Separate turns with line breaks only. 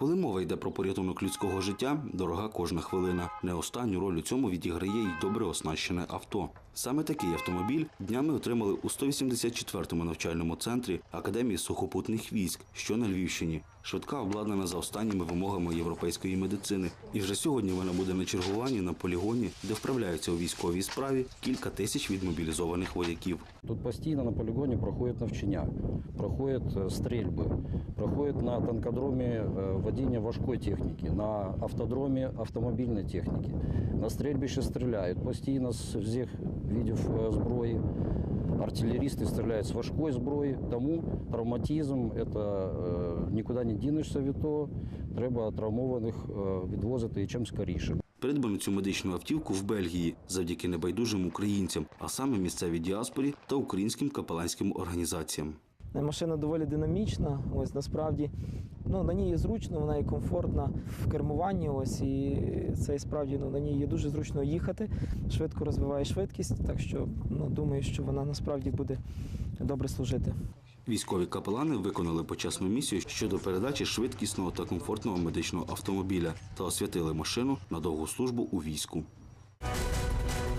Коли мова йде про порятунок людського життя, дорога кожна хвилина. Не останню роль у цьому відіграє й добре оснащене авто. Саме такий автомобіль днями отримали у 184-му навчальному центрі Академії сухопутних військ, що на Львівщині. Швидка обладнана за останніми вимогами європейської медицини. І вже сьогодні вона буде на чергуванні на полігоні, де вправляються у військовій справі кілька тисяч відмобілізованих вояків.
Тут постійно на полігоні проходять навчання, проходять е, стрільби, проходять на танкодромі е, водіння важкої техніки, на автодромі автомобільної техніки. На стрільбищі стріляють постійно з всіх видів е, зброї. Артилерісти стріляють з важкої зброї, тому травматизм это е, нікуди не дінешся від того. Треба травмованих е, відвозити і чим скоріше.
Придбано цю медичну автівку в Бельгії завдяки небайдужим українцям, а саме місцевій діаспорі та українським капеланським організаціям.
Машина доволі динамічна. Ось насправді ну, на ній є зручно, вона є комфортна в кермуванні. Ось і це справді ну, на ній є дуже зручно їхати, швидко розвиває швидкість. Так що ну, думаю, що вона насправді буде добре служити.
Військові капелани виконали почесну місію щодо передачі швидкісного та комфортного медичного автомобіля та освятили машину на довгу службу у війську.